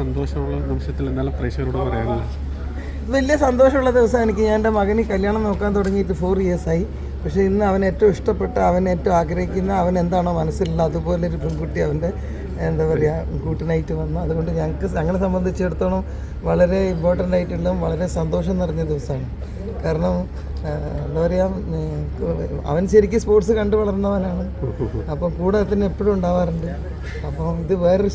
സന്തോഷമുള്ള നിമിഷത്തിൽ എന്നാലും പ്രേക്ഷകരോട് പറയാനുള്ളത്? വലിയ സന്തോഷമുള്ള ദിവസം എനിക്ക്. ഞാൻ എന്റെ മകന് കല്യാണം നോക്കാൻ തുടങ്ങിയിട്ട് ഫോർ ആയി. പക്ഷേ ഇന്ന് അവൻ ഏറ്റവും ഇഷ്ടപ്പെട്ട അവൻ ഏറ്റവും ആഗ്രഹിക്കുന്ന അവൻ എന്താണോ മനസ്സിലുള്ള അതുപോലെ ഒരു പെൺകുട്ടി അവന്റെ എന്താ പറയുക കൂട്ടിനായിട്ട് വന്നു. അതുകൊണ്ട് ഞങ്ങൾക്ക് ഞങ്ങളെ സംബന്ധിച്ചിടത്തോളം വളരെ ഇമ്പോർട്ടന്റ് ആയിട്ടുള്ള വളരെ സന്തോഷം നിറഞ്ഞ ദിവസമാണ്. കാരണം എന്താ പറയുക അവൻ ശരിക്കും സ്പോർട്സ് കണ്ടു വളർന്നവനാണ്. അപ്പം കൂടെ തന്നെ എപ്പോഴും ഉണ്ടാവാറുണ്ട്. അപ്പം ഇത് വേറൊരു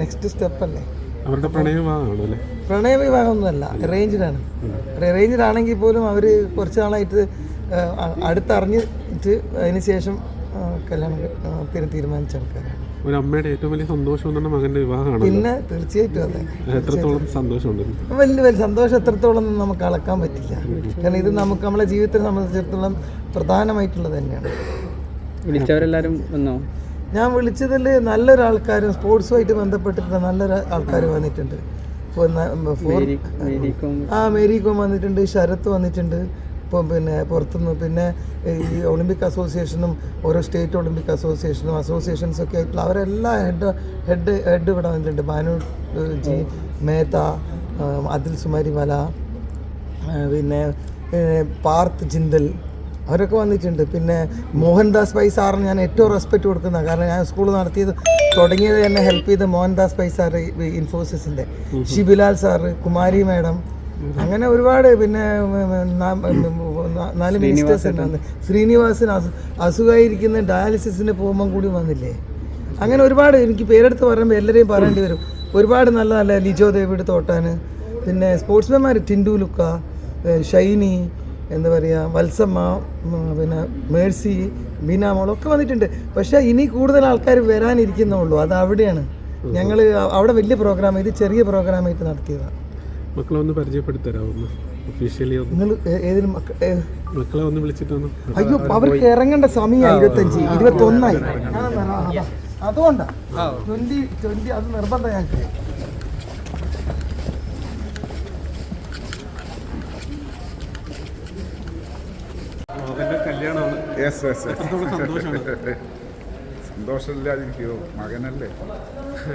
നെക്സ്റ്റ് സ്റ്റെപ്പല്ലേ അവരുടെ പ്രണയഭാഗമാണോ അല്ലേ? പ്രണയ വിവാഹമൊന്നുമല്ല അറേഞ്ച്ഡാണ് അറേഞ്ച്ഡ് ആണെങ്കിൽ പോലും അവർ കുറച്ച് നാളായിട്ട് അടുത്തറിഞ്ഞിട്ട് അതിന് ശേഷം കല്യാണം തീരുമാനിച്ച ആൾക്കാരാണ്. ഒരു അമ്മയുടെ ഏറ്റവും വലിയ സന്തോഷം എന്ന് പറഞ്ഞാൽ മകന്റെ വിവാഹമാണ് പിന്നെ തീർച്ചയായിട്ടും അതെ. എത്രത്തോളം സന്തോഷമുണ്ട്? വലിയ വലിയ സന്തോഷം എത്രത്തോളം ഒന്നും നമുക്ക് അളക്കാൻ പറ്റില്ല. കാരണം ഇത് നമുക്ക് നമ്മളെ ജീവിതത്തെ സംബന്ധിച്ചിടത്തോളം പ്രധാനമായിട്ടുള്ളത് തന്നെയാണ്. വിളിച്ചവരെല്ലാരും വന്നോ? ഞാൻ വിളിച്ചതിൽ നല്ലൊരാൾക്കാരും സ്പോർട്സുമായിട്ട് ബന്ധപ്പെട്ടിട്ട് നല്ലൊരു ആൾക്കാർ വന്നിട്ടുണ്ട്. ആ മേരി കോം വന്നിട്ടുണ്ട് ശരത്ത് വന്നിട്ടുണ്ട്. ഇപ്പം പിന്നെ പുറത്തുനിന്ന് പിന്നെ ഈ ഒളിമ്പിക് അസോസിയേഷനും ഓരോ സ്റ്റേറ്റ് ഒളിമ്പിക് അസോസിയേഷനും അസോസിയേഷൻസ് ഒക്കെ ആയിട്ടുള്ള അവരെല്ലാം ഹെഡ് ഹെഡ് ഹെഡ് ഇവിടെ വന്നിട്ടുണ്ട്. ബാനു ജി മേത്ത അതിൽ സുമാരി മല പിന്നെ പാർത്ത് ജിന്തൽ അവരൊക്കെ വന്നിട്ടുണ്ട്. പിന്നെ മോഹൻദാസ് പൈ സാറിന് ഞാൻ ഏറ്റവും റെസ്പെക്റ്റ് കൊടുക്കുന്ന കാരണം ഞാൻ സ്കൂൾ നടത്തിയത് തുടങ്ങിയത് തന്നെ ഹെൽപ്പ് ചെയ്ത മോഹൻദാസ് പൈ സാർ ഇൻഫോസിസിന്റെ ഷിബിലാൽ സാറ് കുമാരി മാഡം അങ്ങനെ ഒരുപാട് പിന്നെ നാല് മിനിസ്റ്റേഴ്സ് ഉണ്ട് ശ്രീനിവാസിന് ശ്രീനിവാസൻ അസു അസുഖമായിരിക്കുന്ന ഡയാലിസിസിന് പോകുമ്പം കൂടി വന്നില്ലേ? അങ്ങനെ ഒരുപാട് എനിക്ക് പേരെടുത്ത് പറയുമ്പോൾ എല്ലാവരെയും പറയേണ്ടി വരും. ഒരുപാട് നല്ല നല്ല ലിജോ ദേവിയുടെ തോട്ടാന് പിന്നെ സ്പോർട്സ്മാൻമാർ ടിൻഡു ലുക്ക ഷൈനി എന്താ പറയുക വത്സമ്മ പിന്നെ മേഴ്സി ഒക്കെ വന്നിട്ടുണ്ട്. പക്ഷേ ഇനി കൂടുതൽ ആൾക്കാർ വരാനിരിക്കുന്നുള്ളൂ അത് അവിടെയാണ്. ഞങ്ങൾ അവിടെ വലിയ പ്രോഗ്രാം ഇത് ചെറിയ പ്രോഗ്രാമായിട്ട് നടത്തിയതാണ് മക്കളെ ഒന്ന് പരിചയപ്പെടുത്തരാമോ ഒഫീഷ്യലി മക്കളെ ഒന്ന് വിളിച്ചിട്ടൊന്ന് അയ്യോ അവർക്ക് ഇറങ്ങേണ്ട സമയം ഇരുപത്തഞ്ച് ഇരുപത്തൊന്നായി. ഞാനൊന്ന് അതാ. അതുകൊണ്ടാ ട്വന്റി ട്വന്റി അത് നിർബന്ധം ഞങ്ങൾക്ക്. മകന്റെ കല്യാണമാണ്. യെസ് യെസ് എത്രത്തോളം സന്തോഷമാണ്. സന്തോഷമില്ലാതിരിക്കുമോ മകനല്ലേ.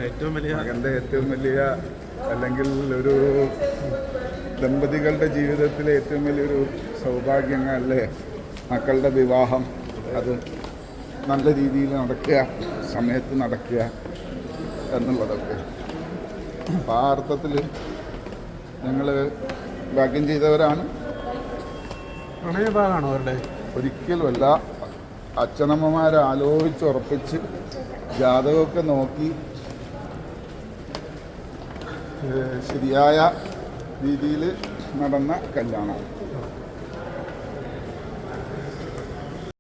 ഏറ്റവും വലിയ മകന്റെ ഏറ്റവും വലിയ അല്ലെങ്കിൽ ഒരു ദമ്പതികളുടെ ജീവിതത്തിലെ ഏറ്റവും വലിയൊരു സൗഭാഗ്യങ്ങളല്ലേ? മക്കളുടെ വിവാഹം. അത് നല്ല രീതിയിൽ നടക്കുക സമയത്ത് നടക്കുക എന്നുള്ളതൊക്കെ. അപ്പോൾ ആ അർത്ഥത്തിൽ ഞങ്ങൾ ഭാഗ്യം ചെയ്തവരാണ്. പ്രണയഭാഗമാണോ അവരുടെ? ഒരിക്കലുമല്ല. അച്ഛനമ്മമാരെ ആലോചിച്ചുറപ്പിച്ച് ജാതകമൊക്കെ നോക്കി ശരിയായ രീതിയിൽ നടന്ന കല്യാണം